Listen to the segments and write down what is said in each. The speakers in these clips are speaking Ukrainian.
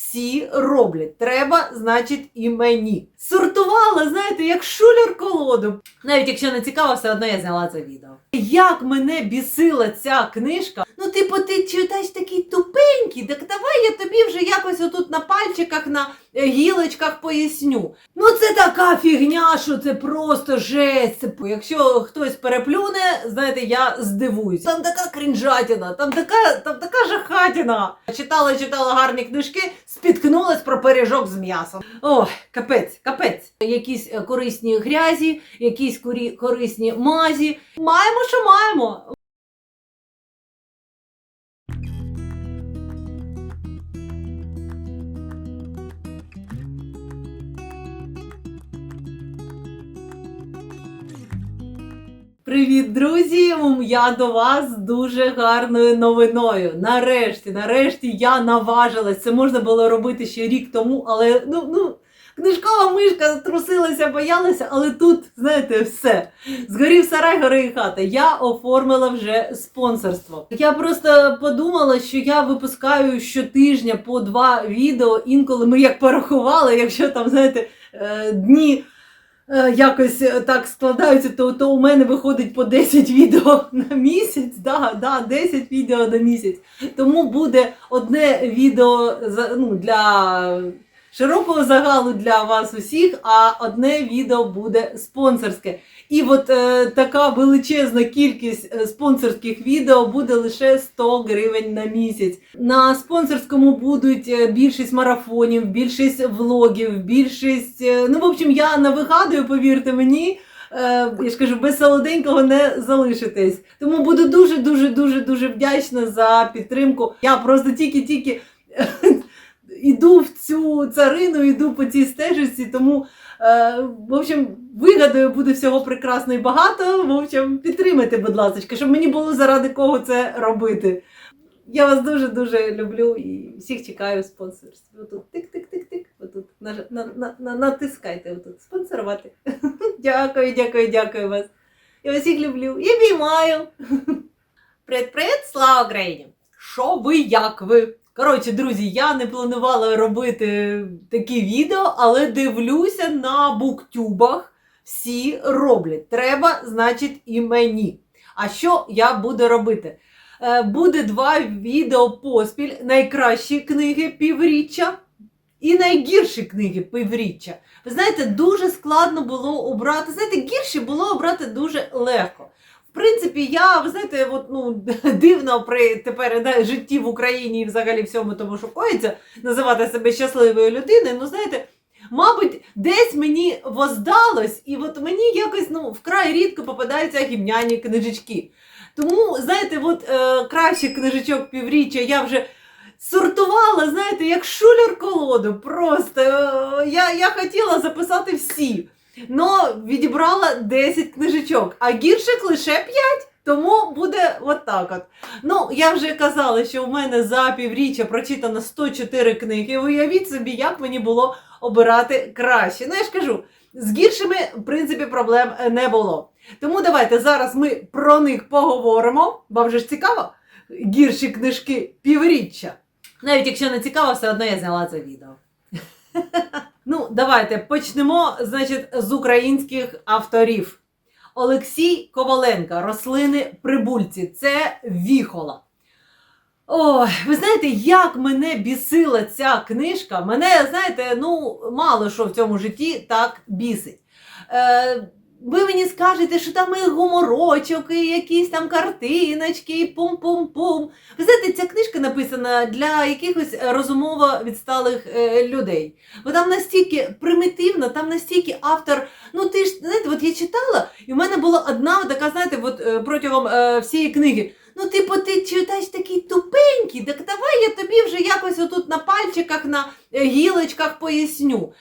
всі роблять. Треба, значить, і мені. Сортувала, знаєте, як шулер колоду. Навіть якщо не цікаво, все одно я зняла це відео. Як мене бісила ця книжка. Ну, типу, ти читаєш такий тупенький, так давай я тобі вже якось отут на пальчиках, на е, гілочках поясню. Ну, це така фігня, що це просто жесть. Якщо хтось переплюне, знаєте, я здивуюсь. Там така крінжатіна, там така, там така жахатіна. Читала, читала гарні книжки, спіткнулась про пиріжок з м'ясом. Ой, капець, капець. Якісь е, корисні грязі, якісь корисні мазі. Маємо, що маємо. Привіт, друзі! Я до вас з дуже гарною новиною. Нарешті, нарешті я наважилась. Це можна було робити ще рік тому, але ну, ну, книжкова мишка трусилася, боялася, але тут, знаєте, все. Згорів сарай, гори і хата. Я оформила вже спонсорство. Я просто подумала, що я випускаю щотижня по два відео. Інколи ми як порахували, якщо там, знаєте, е, дні якось е, так складаються, то, то у мене виходить по 10 відео на місяць. Да, да, 10 відео на місяць. Тому буде одне відео за- ну, для широкого загалу для вас усіх, а одне відео буде спонсорське. І от е, така величезна кількість е, спонсорських відео буде лише 100 гривень на місяць. На спонсорському будуть е, більшість марафонів, більшість влогів, більшість. е, ну, в общем, я навигадую, повірте мені. Я ж кажу, без солоденького не залишитесь. Тому буду дуже, дуже, дуже, дуже вдячна за підтримку. Я просто тільки-тільки іду в цю царину, іду по цій стежці, тому. Е, в общем, вигадаю, буде всього прекрасно і багато. В общем, підтримайте, будь ласка, щоб мені було заради кого це робити. Я вас дуже-дуже люблю і всіх чекаю в спонсорстві. Отут тик-тик-тик-тик. Отут на, на, на, натискайте отут. Спонсорувати. дякую, дякую, дякую вас. Я вас всіх люблю і обіймаю. Привіт-привіт, слава Україні! Що ви, як ви? Коротше, друзі, я не планувала робити такі відео, але дивлюся на буктюбах. Всі роблять. Треба, значить, і мені. А що я буду робити? Е, Буде два відео поспіль. Найкращі книги півріччя і найгірші книги півріччя. Ви знаєте, дуже складно було обрати. Знаєте, гірші було обрати дуже легко. Принципі, я, ви знаєте, от, ну, дивно при тепер да, житті в Україні і взагалі всьому тому, що коїться, називати себе щасливою людиною. Ну, знаєте, мабуть, десь мені воздалось, і от мені якось ну, вкрай рідко попадаються гімняні книжечки. Тому, знаєте, от е, кращий книжечок півріччя я вже сортувала, знаєте, як шулер колоду. Просто е, я, я хотіла записати всі. Но відібрала 10 книжечок, а гірших лише 5. Тому буде от так от. Ну, я вже казала, що у мене за півріччя прочитано 104 книги. Уявіть собі, як мені було обирати краще. Ну, я ж кажу, з гіршими, в принципі, проблем е, не було. Тому давайте зараз ми про них поговоримо. Вам же ж цікаво? Гірші книжки півріччя. Навіть якщо не цікаво, все одно я зняла це відео. Ну, давайте почнемо, значить, з українських авторів. Олексій Коваленко, рослини прибульці. Це віхола. Ой, ви знаєте, як мене бісила ця книжка. Мене, знаєте, ну, мало що в цьому житті так бісить. Е, ви мені скажете, що там і гуморочок, і якісь там картиночки, і пум-пум-пум. Ви знаєте, ця книжка написана для якихось розумово відсталих е, людей. Бо там настільки примітивно, там настільки автор. Ну, ти ж знаєте, от я читала, і в мене була одна така, знаєте, от е, протягом е, всієї книги. Ну, типу, ти читаєш такий тупенький, так давай я тобі вже якось отут на пальчиках, на е, гілочках поясню.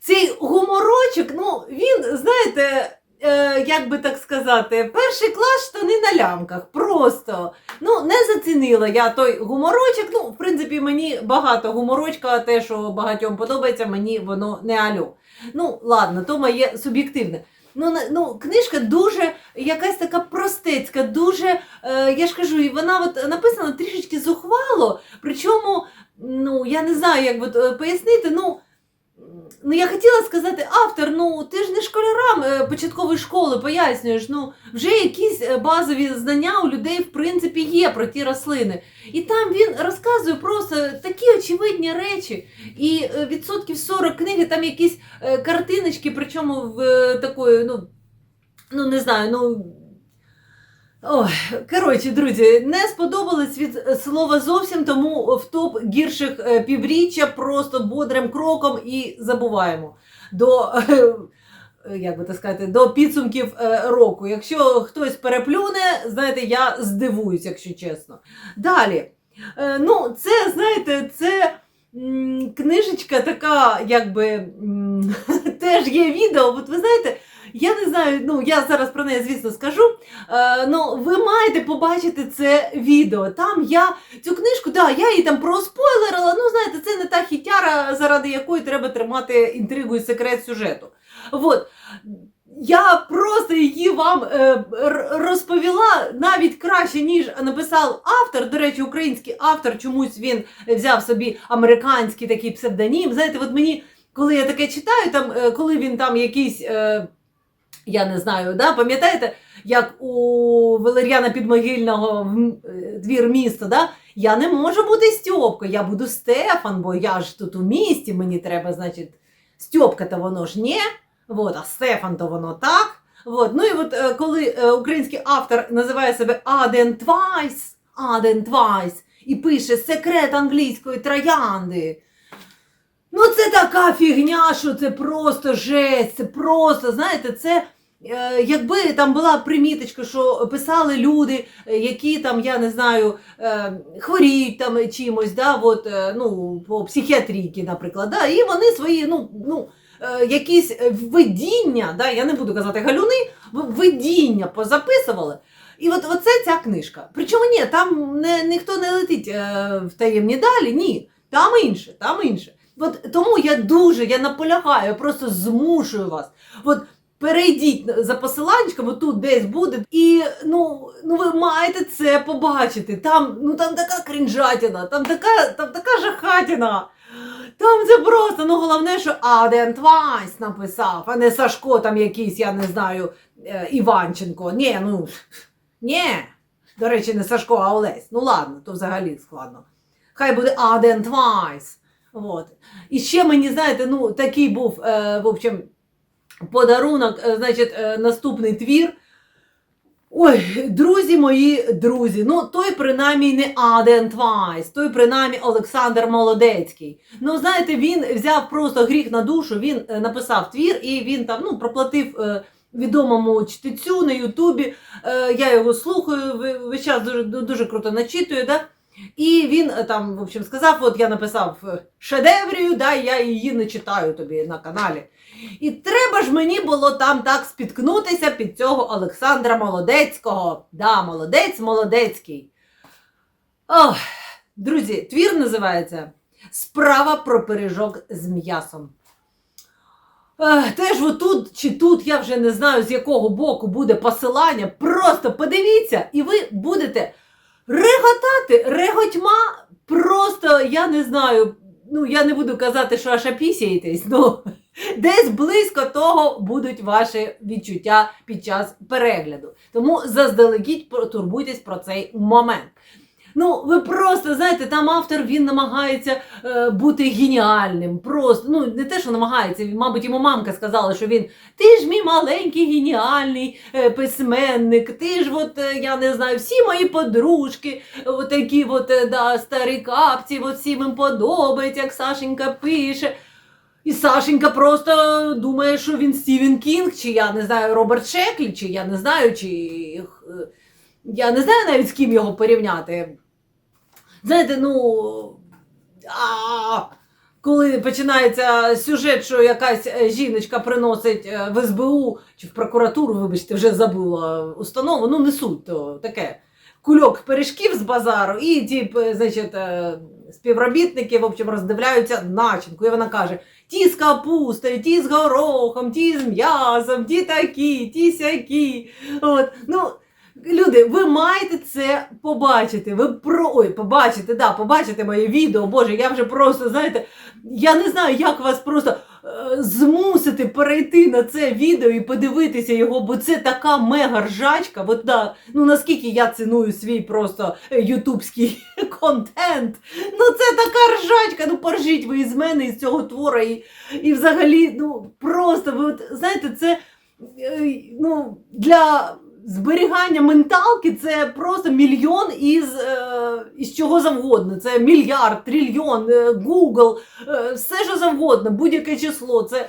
Цей гуморочок, ну, він, знаєте, е, як би так сказати, перший клас штани на лямках. Просто. Ну, не зацінила я той гуморочок. Ну, в принципі, мені багато гуморочка, те, що багатьом подобається, мені воно не алю. Ну, ладно, то моє суб'єктивне. Ну, ну, книжка дуже якась така простецька, дуже, е, я ж кажу, вона от написана трішечки зухвало, причому ну, я не знаю, як от, е, пояснити. Ну, ну, я хотіла сказати, автор, ну ти ж не школярам е, початкової школи пояснюєш. Ну, вже якісь е, базові знання у людей, в принципі, є про ті рослини. І там він розказує просто такі очевидні речі. І е, відсотків 40 книги, там якісь картиночки, причому в такої, ну, ну не знаю, ну. Ой, коротше, друзі, не сподобалось від е, слова зовсім, тому в топ гірших е, півріччя просто бодрим кроком і забуваємо до, е, як би так сказати, до підсумків року. Якщо хтось переплюне, знаєте, я здивуюсь, якщо чесно. Далі. Ну, це, знаєте, це книжечка така, якби теж є відео. От ви знаєте, я не знаю, ну я зараз про неї, звісно, скажу. Е, ну, ви маєте побачити це відео. Там я цю книжку, да, я її там проспойлерила. Ну, знаєте, це не та хітяра, заради якої треба тримати інтригу і секрет сюжету. От. Я просто її вам е, розповіла навіть краще, ніж написав автор. До речі, український автор чомусь він взяв собі американський такий псевдонім. Знаєте, от мені, коли я таке читаю, там, е, коли він там якийсь. Е, я не знаю, да? пам'ятаєте, як у Валер'яна Підмогильного е, двір міста, да? я не можу бути Стьопко, я буду Стефан, бо я ж тут у місті, мені треба, значить, Стьопка то воно ж не, вот, а Стефан то воно так. Вот. Ну і от е, коли е, український автор називає себе Аден Твайс, Аден Твайс, і пише секрет англійської троянди. Ну, це така фігня, що це просто жесть, це просто, знаєте, це. Е, Якби там була приміточка, що писали люди, е, які там, я не знаю, е, хворіють там чимось, да, от, ну, по психіатрійки, наприклад, да, і вони свої, ну, ну, якісь видіння, да, я не буду казати галюни, видіння позаписували. І от оце ця книжка. Причому ні, там не, ніхто не летить в таємні далі, ні, там інше, там інше. От тому я дуже я наполягаю, я просто змушую вас. От перейдіть за посиланчиком, тут десь буде, і ну, ну ви маєте це побачити. Там, ну, там така крінжатіна, там така, там така жахатіна. Там це просто, ну головне, що Аден Твайс написав, а не Сашко там якийсь, я не знаю, е, Іванченко. Ні, ну ні. До речі, не Сашко, а Олесь. Ну ладно, то взагалі складно. Хай буде Аден Твайс. Вот. І ще мені, знаєте, ну, такий був, е, в общем, подарунок, е, значить, е, наступний твір. Ой, друзі мої друзі, ну той принаймні не Аден Твайс, той принаймні Олександр Молодецький. Ну, знаєте, він взяв просто гріх на душу, він е, написав твір і він там ну, проплатив відомому чтецю на Ютубі. Я його слухаю, весь час дуже, дуже круто начитую. Да? І він е, там, в общем, сказав: от я написав е, шедеврію, да, я її не читаю тобі на каналі. І треба ж мені було там так спіткнутися під цього Олександра Молодецького. Да, молодець молодецький. Ох, друзі, твір називається Справа про пиріжок з м'ясом. Теж отут чи тут, я вже не знаю, з якого боку буде посилання. Просто подивіться, і ви будете реготати, реготьма. Просто я не знаю. Ну, я не буду казати, що аж опісяєтесь, ну десь близько того будуть ваші відчуття під час перегляду. Тому заздалегідь потурбуйтесь про цей момент. Ну, ви просто знаєте, там автор він намагається е, бути геніальним. Просто ну не те, що намагається. Мабуть, йому мамка сказала, що він ти ж мій маленький геніальний е, письменник. Ти ж, от е, я не знаю, всі мої подружки, от такі от, е, да, старі капці, от всім їм подобається, як Сашенька пише. І Сашенька просто думає, що він Стівен Кінг, чи я не знаю, Роберт Шеклі, чи я не знаю, чи е, я не знаю навіть з ким його порівняти. Знаєте, ну. Коли починається сюжет, що якась е, жіночка приносить е, в СБУ чи в прокуратуру, вибачте, вже забула установу, ну не суть, то таке. Кульок пиріжків з базару, і ті, е, значить, співробітники в общем, роздивляються начинку. І вона каже: ті з капустою, ті з горохом, ті з м'ясом, ті такі, ті сякі. От. Ну, Люди, ви маєте це побачити. Ви про ой, побачите, да, побачите моє відео. Боже, я вже просто, знаєте, я не знаю, як вас просто е, змусити перейти на це відео і подивитися його, бо це така мега ржачка. От, да, ну наскільки я ціную свій просто е, ютубський контент. Ну це така ржачка. Ну поржіть ви із мене із цього твора. І, і взагалі, ну просто ви от знаєте, це е, ну, для зберігання менталки це просто мільйон із, е, із чого завгодно. Це мільярд, трильйон, е, Google, е, все що завгодно, будь-яке число. Це,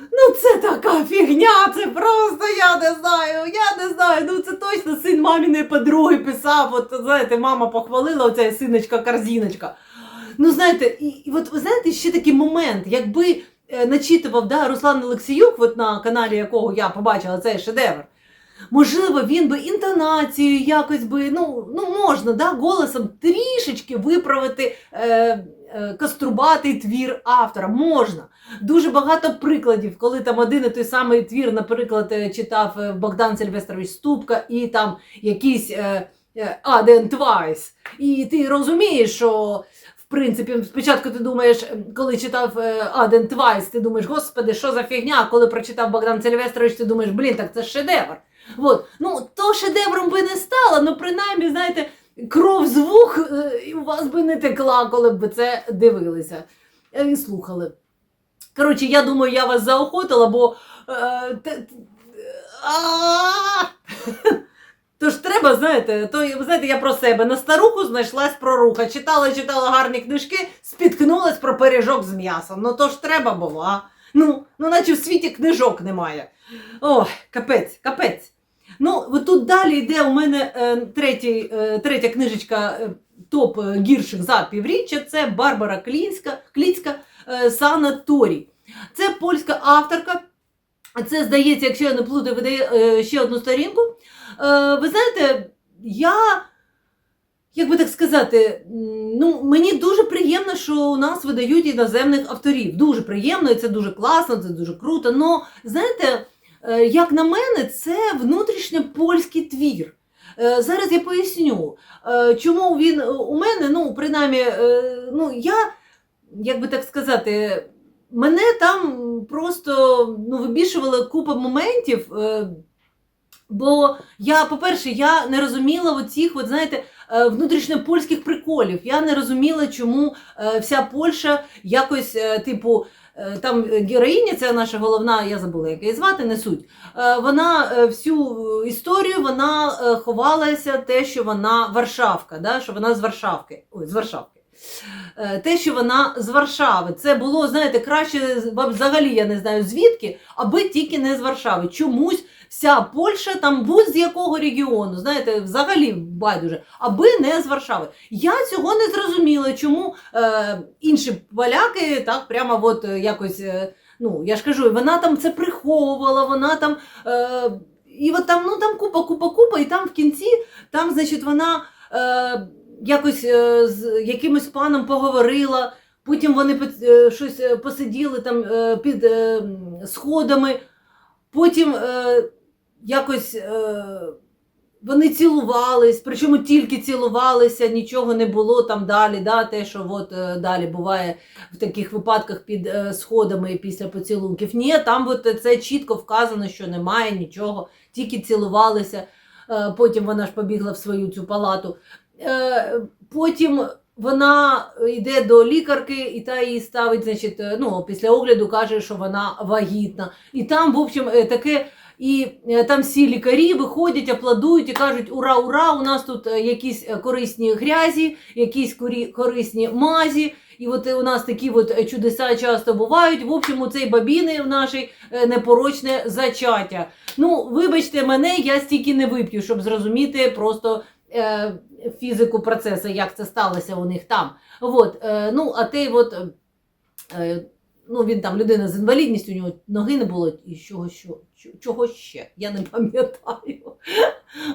ну, це така фігня, це просто я не знаю, я не знаю. Ну це точно син маміної подруги писав. От знаєте, мама похвалила оця синочка корзіночка. Ну, знаєте, і, і от знаєте, ще такий момент, якби начитував да, Руслан Олексіюк, от на каналі якого я побачила цей шедевр. Можливо, він би інтонацією якось би, ну, ну можна, да, голосом трішечки виправити е, е, каструбатий твір автора. Можна. Дуже багато прикладів, коли там один і той самий твір, наприклад, е, читав е, Богдан Сильвестрович Ступка, і там якийсь е, е, Аден Твайс. І ти розумієш, що. В принципі, спочатку ти думаєш, коли читав Аден Твайс, ти думаєш, господи, що за фігня? А коли прочитав Богдан Сильвестрович, ти думаєш, блін, так це шедевр. От. Ну, то шедевром би не стало, але принаймні, знаєте, кров з вух е, у вас би не текла, коли б це дивилися е, і слухали. Коротше, я думаю, я вас заохотила, бо. Е! Тож треба, знаєте, то знаєте, я про себе на старуху знайшлась проруха. Читала, читала гарні книжки, спіткнулась про пиріжок з м'ясом. Ну то ж треба було, а? Ну, ну наче в світі книжок немає. Ой, капець, капець. Ну, тут далі йде у мене е, третій, е, третя книжечка е, топ гірших за півріччя. Це Барбара Клінська, Кліцька Санаторій. Це польська авторка. Це, здається, якщо я не плутаю, видає ще одну сторінку. Ви знаєте, я, як би так сказати, ну, мені дуже приємно, що у нас видають іноземних авторів. Дуже приємно, і це дуже класно, це дуже круто. Но, знаєте, як на мене, це внутрішньо польський твір. Е, Зараз я поясню, е, чому він е, у мене, ну, принаймні, е, ну, я, як би так сказати, мене там просто ну, вибішували купа моментів. е, Бо я, по-перше, я не розуміла оцих, от, знаєте, е, внутрішньопольських приколів. Я не розуміла, чому е, вся Польща якось, е, типу, е, там героїня, ця наша головна, я забула, як її звати, не суть. Е, Вона е, всю історію вона е, ховалася те, що вона Варшавка, да? що вона з Варшавки. Ой, з Варшавки. Е, Те, що вона з Варшави, це було, знаєте, краще взагалі я не знаю звідки, аби тільки не з Варшави. Чомусь вся Польща, там будь-з якого регіону, знаєте, взагалі байдуже, аби не з Варшави. Я цього не зрозуміла, чому е, інші поляки так прямо от е, якось. Е, ну, я ж кажу, вона там це приховувала, вона там. Е, і от там, ну там купа, купа, купа, і там в кінці, там, значить, вона е, якось е, з якимось паном поговорила. Потім вони е, щось е, посиділи там під сходами. Потім якось вони цілувались, причому тільки цілувалися, нічого не було там далі. Да, те, що от, далі буває в таких випадках під сходами після поцілунків. Ні, там от це чітко вказано, що немає нічого, тільки цілувалися. Потім вона ж побігла в свою цю палату. Е, потім вона йде до лікарки, і та їй ставить, значить, е, ну, після огляду каже, що вона вагітна. І там, в общем, е, таке. І там всі лікарі виходять, аплодують і кажуть: ура, ура! У нас тут якісь корисні грязі, якісь корисні мазі. І от у нас такі от чудеса часто бувають. В общем, у цей бабіни в нашій непорочне зачаття. Ну, вибачте мене, я стільки не вип'ю, щоб зрозуміти просто фізику процесу, як це сталося у них там. От, е, ну, а той от, е, ну, він там людина з інвалідністю, у нього ноги не було і чого, що, чого ще, я не пам'ятаю.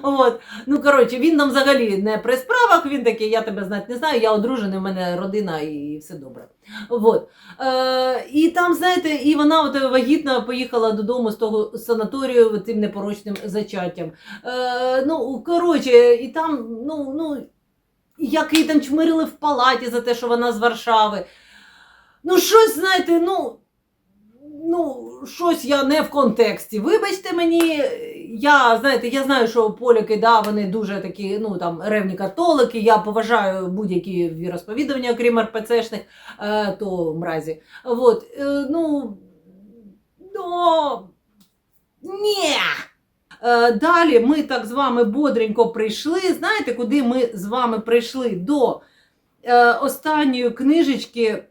От. Ну, коротше, він нам взагалі не при справах, він такий, я тебе знати не знаю, я одружений, в мене родина і все добре. От. Е, і там, знаєте, і вона от, вагітна поїхала додому з того санаторію цим непорочним зачаттям. Е, ну, коротше, і там, ну, ну, як її там чмирили в палаті за те, що вона з Варшави. Ну, щось, знаєте, ну. Ну, щось я не в контексті. Вибачте мені, я знаєте, я знаю, що поляки, да, вони дуже такі, ну там ревні католики. Я поважаю будь-які віросповідання, окрім РПЦшних, е, то мразі. Вот, е, ну, ну, ні. Е, Далі ми так з вами бодренько прийшли. Знаєте, куди ми з вами прийшли до е, останньої книжечки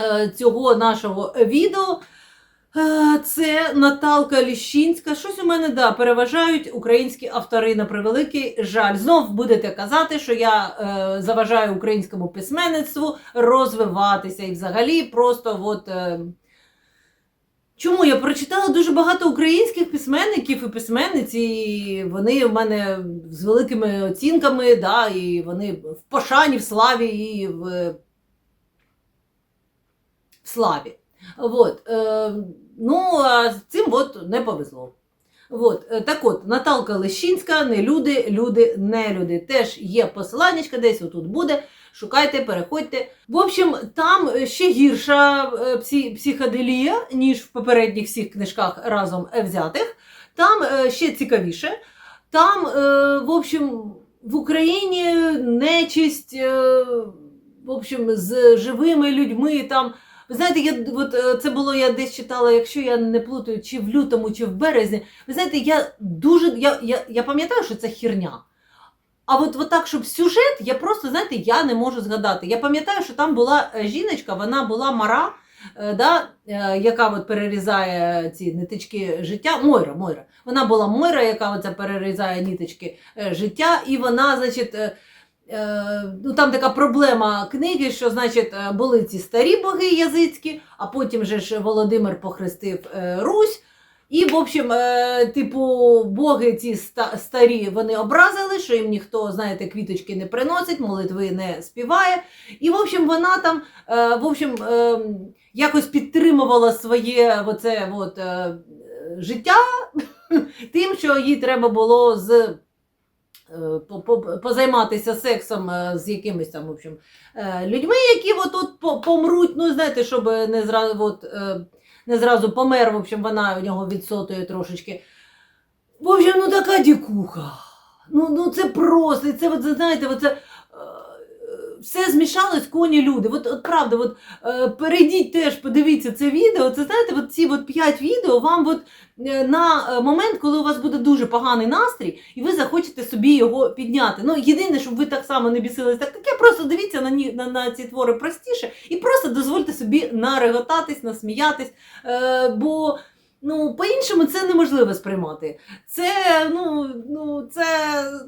е, цього нашого відео. Це Наталка Ліщинська. Щось у мене да, переважають українські автори на превеликий жаль. Знов будете казати, що я е, заважаю українському письменництву розвиватися і взагалі просто от. Е, Чому я прочитала дуже багато українських письменників і письменниць, і вони в мене з великими оцінками, да, і вони в пошані, в славі і в, в славі. Вот. Е, ну, а з цим от не повезло. От. е, Так от, Наталка Лещинська, не люди, люди, не люди. Теж є посиланнячка, десь отут буде. Шукайте, переходьте. В общем, там ще гірша е, психоделія, ніж в попередніх всіх книжках разом взятих. Там е, ще цікавіше. Там, е, в общем, в Україні нечисть, е, в общем, з живими людьми там. Ви знаєте, я от е, це було, я десь читала, якщо я не плутаю, чи в лютому, чи в березні. Ви знаєте, я дуже я, я, я пам'ятаю, що це хірня. А от, от так, щоб сюжет, я просто, знаєте, я не можу згадати. Я пам'ятаю, що там була е, жіночка, вона була мара, е, да, яка от перерізає ці ниточки життя. Мойра, Мойра. Вона була Мойра, яка оце перерізає ниточки життя, і вона, значить. Е, ну, там така проблема книги, що значить, е, були ці старі боги язицькі, а потім же ж Володимир похрестив е, Русь. І, в общем, типу, боги ці старі вони образили, що їм ніхто, знаєте, квіточки не приносить, молитви не співає. І, в общем, вона там в общем, якось підтримувала своє оце, от, життя тим, що їй треба було з позайматися сексом е, з якимись там, в общем, е, людьми, які от, помруть, ну, знаєте, щоб не зразу, от, е, не зразу помер, в общем, вона у нього відсотує трошечки. В общем, ну така дікуха. Ну, ну це просто, це, от, знаєте, от це, все змішалось коні люди. От, от правда, от, е, перейдіть теж, подивіться це відео. Це знаєте, от ці от п'ять відео вам от, е, на е, момент, коли у вас буде дуже поганий настрій, і ви захочете собі його підняти. Ну, єдине, щоб ви так само не бісились, так таке, просто дивіться на, ні- на, на ці твори простіше і просто дозвольте собі нареготатись, насміятись. Е, бо ну, по-іншому це неможливо сприймати. Це, ну, ну, це,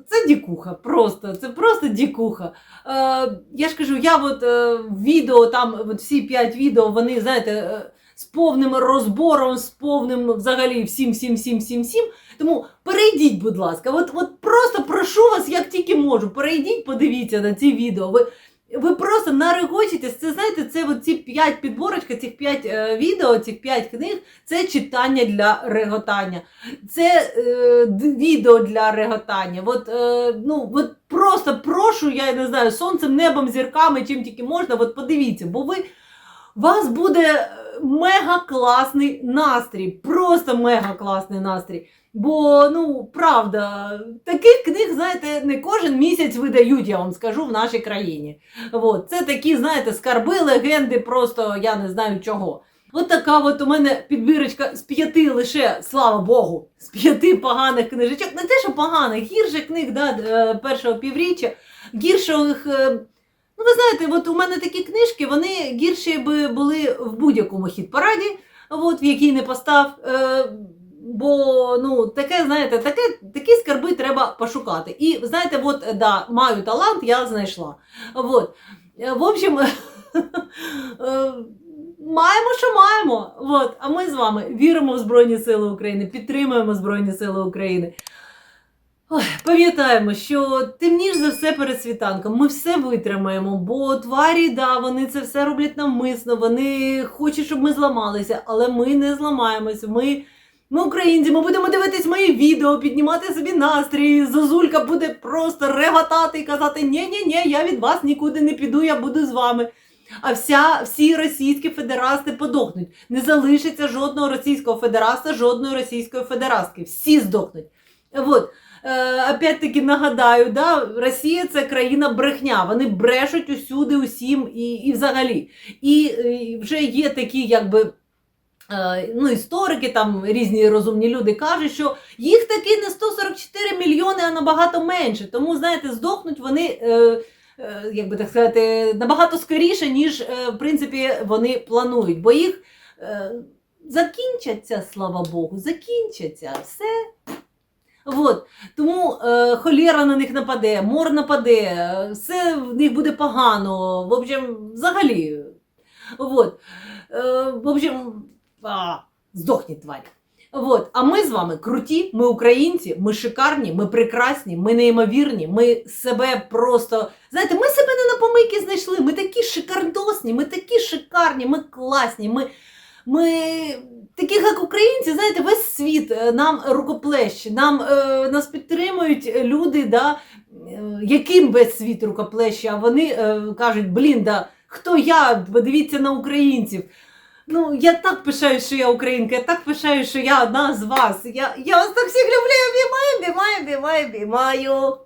це дікуха, просто, це просто дікуха. Е, я ж кажу, я от е, відео, там от всі п'ять відео, вони, знаєте, е, з повним розбором, з повним взагалі всім, всім, всім, всім, всім. Тому перейдіть, будь ласка, от, от просто прошу вас, як тільки можу, перейдіть, подивіться на ці відео. Ви, ви просто нарегочитесь. Це знаєте, це ці п'ять підборочка, цих п'ять е, відео, цих п'ять книг це читання для реготання. Це е, відео для реготання. От, е, ну, от просто прошу, я не знаю, сонцем, небом, зірками, чим тільки можна. От подивіться, бо ви. Вас буде е, мега класний настрій, просто мега класний настрій. Бо, ну, правда, таких книг, знаєте, не кожен місяць видають, я вам скажу, в нашій країні. От, це такі, знаєте, скарби, легенди, просто я не знаю чого. От така от у мене підбірочка з п'яти лише, слава Богу, з п'яти поганих книжечок. Не те, що поганих, гірше книг да, е, першого півріччя, гірших. Ну, ви знаєте, от у мене такі книжки, вони гірші би були в будь-якому хіт-параді, от, в який не постав. Е, бо ну, таке, знаєте, таке, такі скарби треба пошукати. І знаєте, от, да, маю талант, я знайшла. От. Е, В общем, е, маємо, що маємо. От. А ми з вами віримо в Збройні Сили України, підтримуємо Збройні Сили України. Ой, пам'ятаємо, що темніш за все перед світанком. Ми все витримаємо, бо тварі, да, вони це все роблять навмисно, вони хочуть, щоб ми зламалися, але ми не зламаємося. Ми, ми українці, ми будемо дивитись мої відео, піднімати собі настрій. Зозулька буде просто реготати і казати: ні-ні-ні, я від вас нікуди не піду, я буду з вами. А вся, всі російські федерасти подохнуть. Не залишиться жодного російського федераста, жодної російської федерастки. Всі здохнуть. Вот. Е, опять-таки нагадаю, да, Росія це країна брехня. Вони брешуть усюди, усім і, і взагалі. І, е, вже є такі, якби. е, Ну, історики, там різні розумні люди кажуть, що їх таки не 144 мільйони, а набагато менше. Тому, знаєте, здохнуть вони, е, е, як би так сказати, набагато скоріше, ніж е, в принципі вони планують. Бо їх е, закінчаться, слава Богу, закінчаться. Все. Вот. Тому е, холєра на них нападе, мор нападе, все в них буде погано. В общем, взагалі. Вот. Е, в общем, а, здохніть тварь. Вот. А ми з вами круті, ми українці, ми шикарні, ми прекрасні, ми неймовірні, ми себе просто. Знаєте, ми себе не на помийки знайшли. Ми такі шикардосні, ми такі шикарні, ми класні. Ми, ми таких як українці, знаєте, весь світ е, нам рукоплеще, нам, е, нас підтримують люди, да, е, яким весь світ рукоплеще, а вони кажуть, блін, да, хто я? Подивіться на українців. Ну, я так пишаюсь, що я українка, я так пишаюсь, що я одна з вас. Я, я вас так всіх люблю, обіймаю, обіймаю, обіймаю, обіймаю.